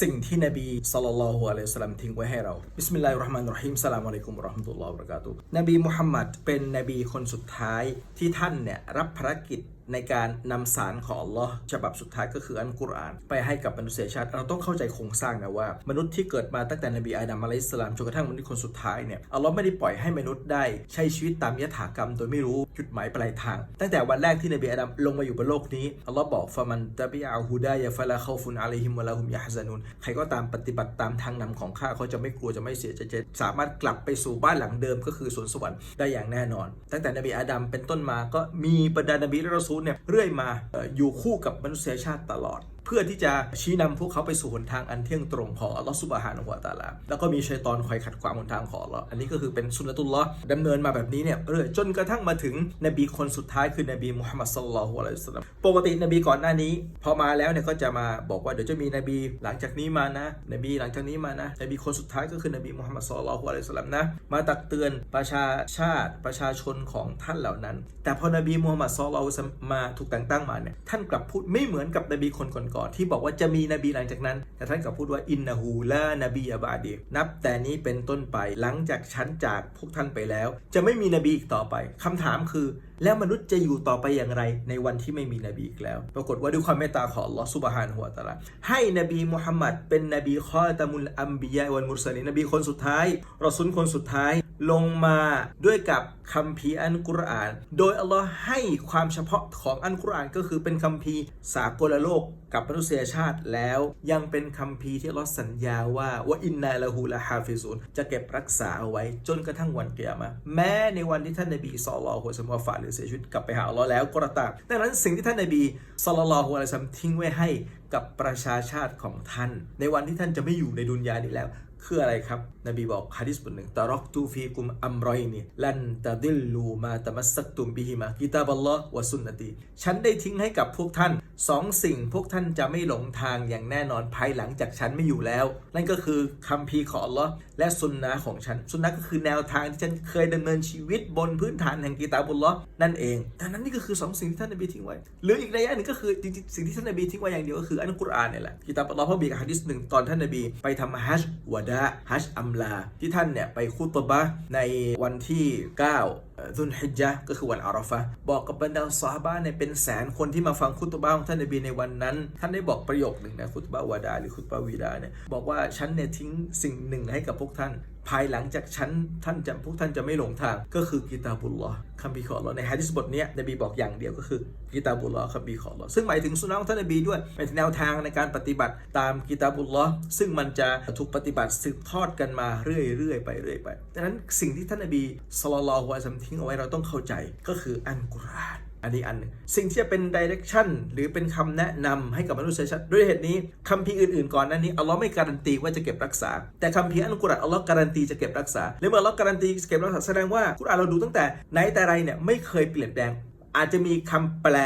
สิ่งที่นบีสัลลัลลอฮุอะลัยฮิสสลามทิ้งไว้ให้เรา บิสมิลลาฮิรเราะห์มานิรเราะฮีมสลามอะลัยกุมวะเราะห์มะตุลลอฮ์วะบะเราะกาตุฮ์นบีมุฮัมมัดเป็นนบีคนสุดท้ายที่ท่านเนี่ยรับภารกิจ ในการนำสารของอัลลอฮ์ฉบับสุดท้ายก็คืออันกุรอาน ไปให้กับมนุษยชาติ เราต้องเข้าใจโครงสร้างนะว่า มนุษย์ที่เกิดมาตั้งแต่นบีอาดัมอะลัยสลามจนกระทั่งมนุษย์คนสุดท้ายเนี่ยอัลลอฮ์ไม่ได้ปล่อยให้มนุษย์ได้ ใช้ชีวิตตามยถากรรม โดยไม่รู้จุดหมายปลายทาง ตั้งแต่วันแรกที่นบีอาดัมลงมาอยู่บนโลกนี้อัลลอฮ์บอกฟะมันตะบิอะฮูดายะฟะลาคอฟุนอะลัยฮิมวะลาฮุมยะฮซานุนใครก็ตามปฏิบัติตามทางนำของข้าเขาจะไม่กลัวจะไม่เสียใจจะสามารถกลับไปสู่บ้านหลังเดิมก็คือสวนสวรรค์ได้อย่างแน่นอน ตั้งแต่นบีอาดัมเป็นต้นมาก็มีบรรดานบีและรอซูเนี่ยเรื่อยมาอยู่คู่กับมนุษยชาติตลอด เพื่อที่จะชี้นำพวกเขาไปสู่หนทางอันเที่ยงตรงของอัลลอฮฺสุบฮานะฮูวตะอาลาแล้วก็มีชัยตอนคอยขัดขวางหนทางของอัลลอฮ์อันนี้ก็คือเป็นสุนตุลลอฮ์ดำเนินมาแบบนี้เนี่ยเรื่อยจนกระทั่งมาถึงนบีคนสุดท้ายคือนบีมุฮัมมัดศ็อลลัลลอฮุอะลัยฮิวะซัลลัมปกตินบีก่อนหน้านี้ พอมาแล้วเนี่ยก็จะมาบอกว่าเดี๋ยวจะมีนบีหลังจากนี้มานะ นบีหลังจากนี้มานะนบีคนสุดท้ายก็คือนบีมุฮัมมัดศ็อลลัลลอฮุอะลัยฮิวะซัลลัมนะมาตักเตือนประชาชาติประชาชนของท่านเหล่านั้น แต่พอนบีมุฮัมมัดศ็อลลัลฮุอะลัยฮิวะซัลลัมมาถูกแต่งตั้งมาเนี่ยท่านกลับพูดไม่เหมือนกับนบีคนก่อนๆที่บอกว่าจะมีนบีหลังจากนั้น แต่ท่านก็พูดว่าอินนาฮูลานบีอาบาดีนับแต่นี้เป็นต้นไปหลังจากฉันจากพวกท่านไปแล้ว จะไม่มีนบีอีกต่อไปคำถามคือแล้วมนุษย์จะอยู่ต่อไปอย่างไรในวันที่ไม่มีนบีอีกแล้ว ปรากฏว่าด้วยความเมตตาของลอฮ์ซุบฮานะฮูวตะลาให้นบีมุฮัมมัดเป็นนบีคอตามุลอัมบิยะวัลมุสลินนบีคนสุดท้ายรอซุลคนสุดท้ายลงมาด้วยกับคัมภีร์อันกุรอาน โดยอัลลอฮ์ให้ความเฉพาะของอันกุรอานก็คือเป็นคัมภีร์สากลโลกกับมนุษยชาติแล้วยังเป็นคัมภีร์ที่ลอสัญญาว่าว่าอินนาละฮูละฮาฟิซุนจะเก็บรักษาเอาไว้จนกระทั่งวันเกียรมาแม้ในวันที่ท่านนบีศ็อลลัลลอฮุอะลัวะซัลลัมวะฟาเนี่ยเสียชีวิตกลับไปหาอัลลอฮ์แล้วก็ตามดังนั้นสิ่งที่ท่านนบีสลลัลอฮุอะลัยฮิวะซัมทิ้งไว้ให้กับประชาชาติของท่าน ในวันที่ท่านจะไม่อยู่ในดุนยานี้แล้ว คืออะไรครับ นบีบอกฮะดิษบทหนึ่งตารอกตูฟีกุมอัมรอยนีลันตะดิลลูมาตะมัสสักตุมบิฮิมากิตาบัลลอฮ์วะสุนนตีฉันได้ทิ้งให้กับพวกท่าน สองสิ่งพวกท่านจะไม่หลงทางอย่างแน่นอนภายหลังจากฉันไม่อยู่แล้ว นั่นก็คือคัมภีร์ของอัลลอฮ์และสุนนะของฉัน สุนนะก็คือแนวทางที่ฉันเคยดำเนินชีวิตบนพื้นฐานแห่งกิตาบุลลอฮ์นั่นเองดังนั้นนี่ก็คือสองสิ่งที่ท่านนบีทิ้งไว้ หรืออีกระยะหนึ่งก็คือจริงๆสิ่งที่ท่านนบีทิ้งไว้อย่างเดียวก็คืออันกุรอานนี่แหละกิตาบุลลอฮ์เพราะมีฮะดิษหนึ่งตอนท่านนบี ไปทำฮัจญ์วะดะฮัจญ์อัมลา ที่ท่านเนี่ยไปคุตบะในวันที่9ดุนฮิจญะก็คือวันอาราฟะบอกกับบรรดาซอฮาบะเนี่ยเป็นแสนคนที่มาฟังคุตบะของท่านนบีในวันนั้น ท่านได้บอกประโยคหนึ่งนะคุตบะวะดาหรือคุตบะวีดาเนี่ยบอกว่าฉันเนี่ยทิ้งสิ่งหนึ่งให้กับพวกท่าน ภายหลังจากฉันท่านจะพวกท่านจะไม่หลงทาง ก็คือกิตาบุลลอฮ์คัมภีร์ของอัลลอฮ์ในฮะดิษบทเนี้ยนบีบอกอย่างเดียวก็คือกิตาบุลลอฮ์คัมภีร์ของอัลลอฮ์ซึ่งหมายถึงสุนนะของท่านนบีด้วยหมายถึงแนวทางในการปฏิบัติตามกิตาบุลลอฮ์ซึ่งมันจะถูกปฏิบัติสืบทอดกันมาเรื่อยๆไปเรื่อยไปดังนั้นสิ่งที่ท่านนบีศ็อลลลอฮุอะลัยฮิวะซัมทิ้งเอาไว้เราต้องเข้าใจก็คืออันกุรอาน อันนี้อันหนึ่งสิ่งที่จะเป็นดิเรกชันหรือเป็นคำแนะนำให้กับมนุษยชาติด้วยเหตุนี้คัมภีร์อื่นๆก่อนนั้นนี้อัลลอฮ์ไม่การันตีว่าจะเก็บรักษา แต่คัมภีร์อัลกุรอานอัลลอฮ์การันตีจะเก็บรักษาและเมื่ออัลลอฮ์การันตีจะเก็บรักษาแสดงว่ากุรอานเราดูตั้งแต่ไหนแต่ไรเนี่ยไม่เคยเปลี่ยนแปลงอาจจะมีคำแปล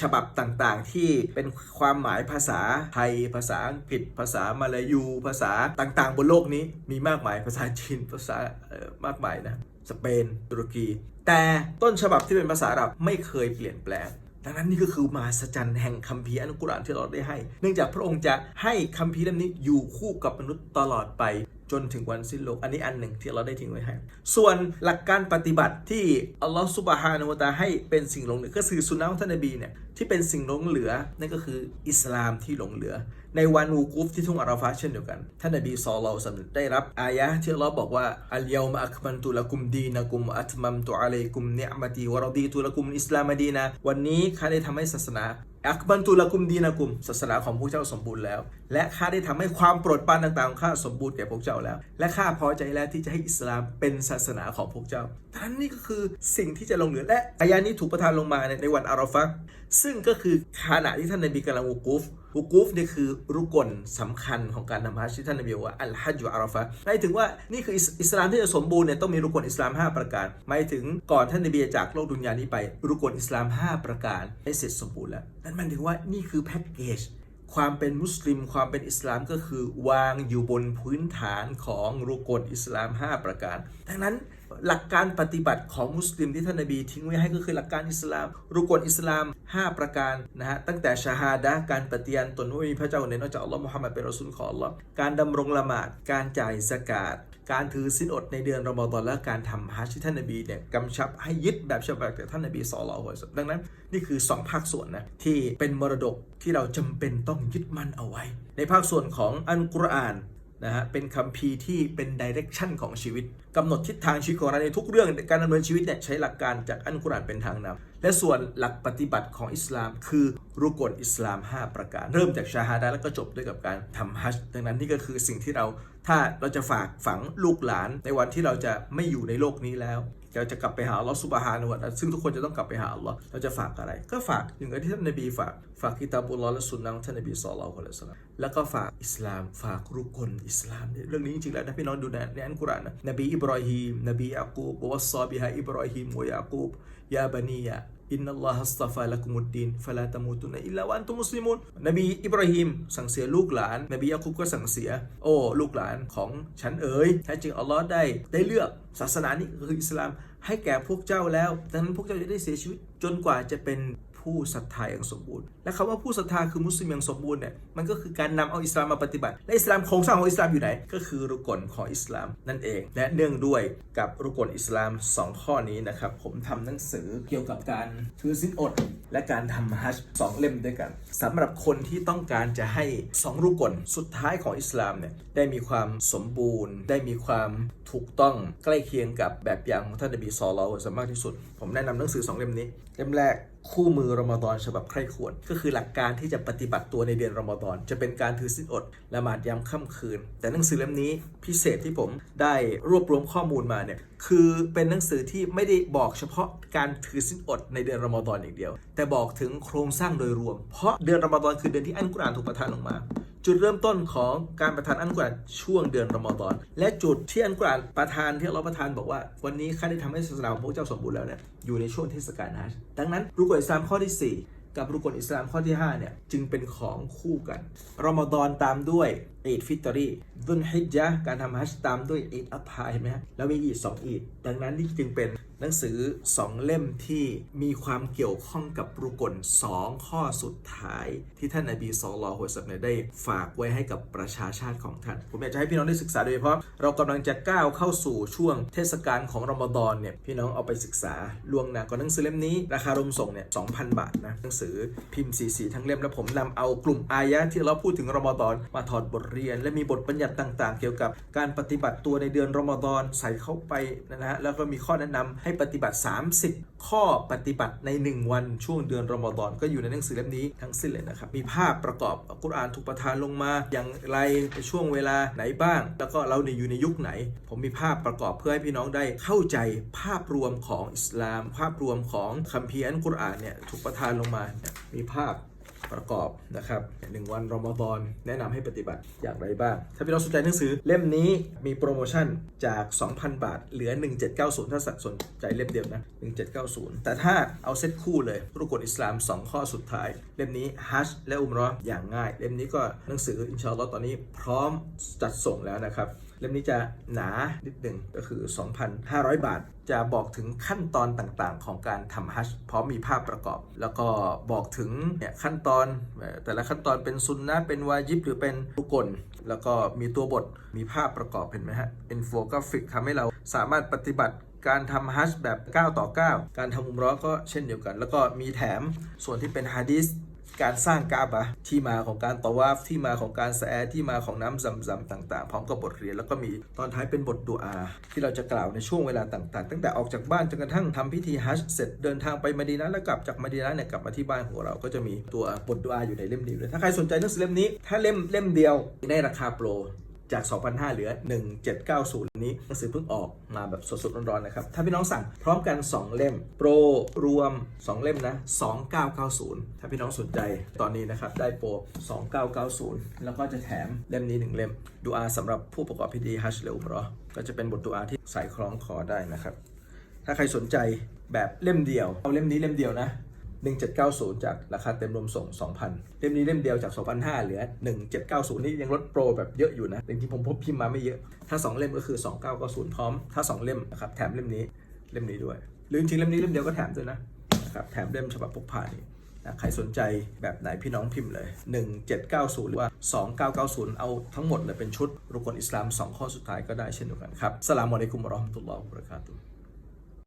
ฉบับต่างๆ ที่เป็นความหมายภาษาไทย ภาษาอังกฤษ ภาษามาลายู ภาษาต่างๆ บนโลกนี้มีมากมายภาษาจีนภาษามากมายนะ สเปน ตุรกี แต่ต้นฉบับที่เป็นภาษาอาหรับไม่เคยเปลี่ยนแปลงดังนั้นนี่ก็คือมาสจรรย์แห่งคัมภีร์อัลกุรอานที่เราได้ให้ เนื่องจากพระองค์จะให้คัมภีร์เล่มนี้อยู่คู่กับมนุษย์ตลอดไป จนถึงวันสิ้นโลก อันนี้อันหนึ่งที่เราได้ทิ้งไว้ให้ ส่วนหลักการปฏิบัติที่อัลลอฮฺสุบฮานะวตาให้เป็นสิ่งหลงเหลือก็คือสุนนะของท่านนบีเนี่ยที่เป็นสิ่งหลงเหลือนั่นก็คืออิสลามที่หลงเหลือ ในวันวูกูฟที่ทุ่งอาราฟาเช่นเดียวกัน ท่านนบีศ็อลลัลลอฮุอะลัมได้รับอายะที่อัลลอฮ์บอกว่าอัลยอมะอักมันตุละกุมดีนะกุมอัตมัมตุอะลัยกุมเนิอ์มตีวะรดีตุละกุมอิสลามดีนะวันนี้ข้าได้ทำให้ศาสนา อักบันตุลกุมดีนะกุมศาสนาของพวกเจ้าสมบูรณ์แล้ว และข้าได้ทำให้ความโปรดปรานต่างๆของข้าสมบูรณ์แก่พวกเจ้าแล้ว และข้าพอใจแล้วที่จะให้อิสลามเป็นศาสนาของพวกเจ้าท่านนี่ก็คือสิ่งที่จะลงเหลือและอายานี้ถูกประทานลงมาในวันอาราฟะห์ ซึ่งก็คือขณะที่ท่านนบีกำลังอุกูฟอุกูฟนี่คือรุกลสำคัญของการนำฮัจที่ท่านนบีว่าอัลฮัจญ์วะอาราฟะหมายถึงว่านี่คืออิสลามที่จะสมบูรณ์เนี่ยต้องมีรุกลอิสลาม 5 ประการ หมายถึงก่อนท่านนบีจากโลกดุนยานี้ไป รุกลอิสลาม 5 ประการให้เสร็จสมบูรณ์แล้วนั่นหมายถึงว่านี่คือแพ็กเกจ ความเป็นมุสลิมความเป็นอิสลามก็คือวางอยู่บนพื้นฐานของรุกลอิสลาม 5 ประการ ดังนั้นหลักการปฏิบัติของมุสลิมที่ท่านนบีทิ้งไว้ให้ก็คือหลักการอิสลาม รุกลอิสลาม 5 ประการนะฮะตั้งแต่ชาฮาดะการปฏิญาณตนว่ามีพระเจ้าในนอกจากอัลลอฮ์มุฮัมมัดเป็นรอซูลของอัลลอฮ์การดำรงละหมาดการจ่ายสกาดการถือศีลอดในเดือนรอมฎอนและการทำฮัจญ์ที่ท่านนบีเนี่ยกำชับให้ยึดแบบฉบับจากท่านนบีศ็อลลัลลอฮุอะลัยฮิวะซัลลัมดังนั้น นี่คือ 2 ภาคส่วนนะที่เป็นมรดกที่เราจำเป็นต้องยึดมั่นเอาไว้ ในภาคส่วนของอัลกุรอานนะฮะเป็นคัมภีร์ที่เป็นดิเรกชันของชีวิตกำหนดทิศทางชีวิตของเราในทุกเรื่องการดำเนินชีวิตเนี่ยใช้หลักการจากอัลกุรอานเป็นทางนำ และส่วนหลักปฏิบัติของอิสลาม คือรุกลอิสลาม 5 ประการ เริ่มจากชาฮาดะแล้วก็จบด้วยกับการทำฮัจญ์ดังนั้นนี่ก็คือสิ่งที่เราถ้าเราจะฝากฝังลูกหลานในวันที่เราจะไม่อยู่ในโลกนี้แล้วเราจะกลับไปหาอัลลอฮ์ซุบฮานะฮูวะซึ่งทุกคนจะต้องกลับไปหาอัลลอฮ์เราจะฝากอะไร ก็ฝากอย่างที่ท่านนบีฝาก ฝากกิตาบุลลอฮ์และสุนนะขท่านนบีศ็อลลัลลอฮุอะลัยฮิวะซัลลัมแล้วก็ฝากอิสลาม ฝากรุกลอิสลามเนี่ยเรื่องนี้จริงๆแล้วนะพี่น้องดูในในอัลกุรอานนะนบีอิบรอฮีมนบียากูบวัสซอบิฮะอิบรอฮีมวยากูบ ยาบานียะอินนัลลอฮัสตาฟาละกุมุดดีนฟะลาตะมูตุนอิลลาวันตุมุสลิมุนนบีอิบราฮิมสั่งเสียลูกหลาน นบียาคุบก็สั่งเสีย โอ้ลูกหลานของฉันเอ๋ยแท้จริงอัลลอฮ์ได้ได้เลือกศาสนานี้คืออิสลามให้แก่พวกเจ้าแล้วดังนั้นพวกเจ้าจะได้เสียชีวิตจนกว่าจะเป็น ผู้ศรัทธาอย่างสมบูรณ์ และคำว่าผู้ศรัทธาคือมุสลิมอย่างสมบูรณ์เนี่ยมันก็คือการนำเอาอิสลามมาปฏิบัติ และอิสลามโครงสร้างของอิสลามอยู่ไหน ก็คือรุกลของอิสลามนั่นเอง และเนื่องด้วยกับรุกลอิสลาม 2 ข้อนี้นะครับผมทำหนังสือเกี่ยวกับการถือศีลอด และการทำฮัจญ์สองเล่มด้วยกันสำหรับคนที่ต้องการจะให้สองรุกลสุดท้ายของอิสลามเนี่ยได้มีความสมบูรณ์ ได้มีความถูกต้องใกล้เคียงกับแบบอย่างของท่านนบีศ็อลลัลลอฮุอะลัยฮิวะซัลลัมมากที่สุด ผมแนะนำหนังสือสองเล่มนี้ เล่มแรกคู่มือรอมฎอนฉบับใคร่ควรก็คือหลักการที่จะปฏิบัติตัวในเดือนรอมฎอนจะเป็นการถือศีลอดละหมาดยามค่ำคืน แต่หนังสือเล่มนี้พิเศษที่ผมได้รวบรวมข้อมูลมาเนี่ยคือเป็นหนังสือที่ไม่ได้บอกเฉพาะการถือศีลอดในเดือนรอมฎอนอย่างเดียว แต่บอกถึงโครงสร้างโดยรวม เพราะเดือนรอมฎอนคือเดือนที่อัลกุรอานถูกประทานลงมา จุดเริ่มต้นของการประทานอัลกุรานช่วงเดือนรอมฎอนและจุดที่อัลกุรานประทานที่เราประทานบอกว่า วันนี้ข้าได้ทำให้ศาสนาของพวกเจ้าสมบูรณ์แล้วเนี่ยอยู่ในช่วงเทศกาลฮัจดังนั้นรุกอิสลามข้อที่ 4กับรุกลอิสลามข้อที่ 5 เนี่ย จึงเป็นของคู่กันรอมฎอนตามด้วยอีดฟิตรีดุลฮิจญะการทำฮัจญ์ตามด้วยอีดอัฐาเห็นไหมฮะแล้วมีอีดสองอีด ดังนั้นนี่จึงเป็น หนังสือ 2 เล่มที่มีความเกี่ยวข้องกับรุกล2 ข้อสุดท้าย ที่ท่านนบีศ็อลลัลลอฮุอะลัยฮิวะซัลลัมเนี่ยได้ฝากไว้ให้กับประชาชาติของท่าน ผมอยากจะให้พี่น้องได้ศึกษาโดยเฉพาะ เรากำลังจะก้าวเข้าสู่ช่วงเทศกาลของรอมฎอนเนี่ยพี่น้องเอาไปศึกษาล่วงหน้าก่อนหนังสือเล่มนี้ ราคารวมส่งเนี่ย2,000บาทนะหนังสือพิมพ์สีสีทั้งเล่มแล้วผมนำเอากลุ่มอายะที่เราพูดถึงรอมฎอนมาถอดบทเรียน และมีบทบัญญัติต่าง ๆ เกี่ยวกับการปฏิบัติตัวในเดือนรอมฎอนใส่เข้าไปนะฮะแล้วก็มีข้อแนะนำให้ปฏิบัติ 30 ข้อปฏิบัติใน 1 วันช่วงเดือนรอมฎอนก็อยู่ในหนังสือเล่มนี้ทั้งสิ้นเลยนะครับ มีภาพประกอบอัลกุรอานถูกประทานลงมา อย่างไรในช่วงเวลาไหนบ้าง แล้วก็เราเนี่ยอยู่ในยุคไหน ผมมีภาพประกอบเพื่อให้พี่น้องได้เข้าใจภาพรวมของอิสลาม ภาพรวมของคัมภีร์อัลกุรอานเนี่ยถูกประทานลงมาเนี่ยมีภาพ ประกอบนะครับหนึ่งวันรอมฎอนแนะนำให้ปฏิบัติอย่างไรบ้าง ถ้าพี่น้องสนใจหนังสือเล่มนี้มีโปรโมชั่นจาก 2,000 บาท เหลือ 1790 ถ้าสนใจเล่มเดียวนะ 1790 แต่ถ้าเอาเซตคู่เลยรุกลอิสลาม 2 ข้อสุดท้าย เล่มนี้ฮัจและอุมรออย่างง่าย เล่มนี้ก็หนังสืออินชาอัลลอฮ์ตอนนี้พร้อมจัดส่งแล้วนะครับ เล่มนี้จะหนานิดหนึ่งก็คือ 2,500 บาท จะบอกถึงขั้นตอนต่างๆ ของการทำฮัจญ์พร้อมมีภาพประกอบ แล้วก็บอกถึงเนี่ยขั้นตอนเอ่แต่ละขั้นตอนเป็นซุนนะเป็นวาญิบหรือเป็นรุกลแล้วก็มีตัวบทมีภาพประกอบเห็นไหมฮะอินโฟกราฟิกทำให้เราสามารถปฏิบัติการทำฮัจญ์แบบ 9 ต่อ 9 การทำอุมเรอก็เช่นเดียวกัน แล้วก็มีแถมส่วนที่เป็นฮะดีษ การสร้างกาบะที่มาของการตะวาฟที่มาของการแสที่มาของน้ำซำซำต่าง ๆ พร้อมกับบทเรียนแล้วก็มีตอนท้ายเป็นบทดุอา ที่เราจะกล่าวในช่วงเวลาต่าง ๆ ตั้งแต่ออกจากบ้านจนกระทั่งทำพิธีฮัจเสร็จเดินทางไปมาดีนะแล้วกลับจากมาดีนะเนี่ยกลับมาที่บ้านของเราก็จะมีตัวบทดุอาอยู่ในเล่มนี้เลยถ้าใครสนใจหนังสือเล่มนี้ ถ้าเล่มเล่มเดียวในราคาโปร จาก 2,500 เหลือ 1790 นี้หนังสือเพิ่งออกมาแบบสดๆร้อนๆนะครับ ถ้าพี่น้องสั่งพร้อมกัน 2 เล่ม โปรรวม 2 เล่มนะ 2990 ถ้าพี่น้องสนใจตอนนี้นะครับ ได้โปร 2990 แล้วก็จะแถมเล่มนี้ 1 เล่ม ดูอาสำหรับผู้ประกอบพิธีฮัจญ์แลอุมรอก็จะเป็นบทดูอาที่ใส่คล้องคอได้นะครับ ถ้าใครสนใจแบบเล่มเดียว เอาเล่มนี้เล่มเดียวนะ 1790 จากราคาเต็มรวมส่ง 2,000 เล่มนี้เล่มเดียวจาก 2,500 เหลือ 1790 นี่ยังลดโปรแบบเยอะอยู่นะจริงๆผมพบพิมพ์มาไม่เยอะ ถ้า 2 เล่มก็คือ 2990 พร้อม ถ้า 2 เล่มนะครับแถมเล่มนี้เล่มนี้ด้วย หรือจริงๆเล่มนี้เล่มเดียวก็แถมด้วยนะนะครับแถมเล่มฉบับพกพานี่นะใครสนใจแบบไหนพี่น้องพิมพ์เลย 1790 หรือว่า 2990 เอาทั้งหมดเลยเป็นชุดรุกลอิสลาม 2 ข้อสุดท้ายก็ได้เช่นเดียวกันครับสลามอะลัยกุมราะห์มตุลลอฮ์บรากาตุ